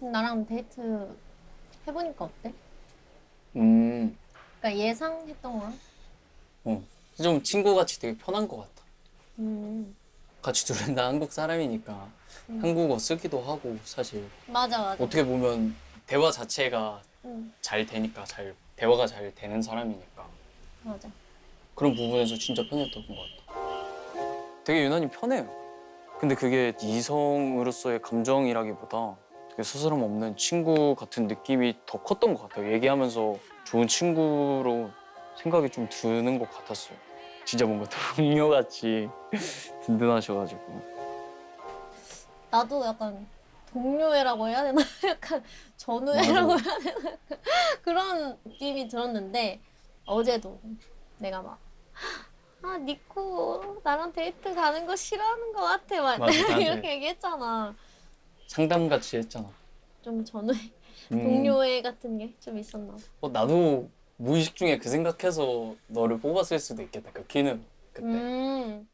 나랑 데이트 해보니까 어때? 음, 그러니까 예상했던 거랑? 좀 친구같이 되게 편한 것 같아. 음, 같이 둘은 다 한국 사람이니까 음. 한국어 쓰기도 하고 사실 맞아 맞아. 어떻게 보면 대화 자체가 음, 잘 되니까 잘 대화가 잘 되는 사람이니까 맞아. 그런 부분에서 진짜 편했던 것 같아. 되게 유난히 편해요. 근데 그게 이성으로서의 감정이라기보다 스스럼 없는 친구 같은 느낌이 더 컸던 것 같아요. 얘기하면서 좋은 친구로 생각이 좀 드는 것 같았어요. 진짜 뭔가 동료같이 든든하셔가지고. 나도 약간 동료애라고 해야 되나? 약간 전우애라고. 해야 되나? 그런 느낌이 들었는데 어제도 내가 막 아, 니코 나랑 데이트 가는 거 싫어하는 거 같아. 막 맞아, 나한테. 이렇게 얘기했잖아. 상담 같이 했잖아. 좀 전우애, 음. 동료애 같은 게 좀 있었나 봐. 어, 나도 무의식 중에 그 생각해서 너를 뽑았을 수도 있겠다. 그 키는 그때. 음,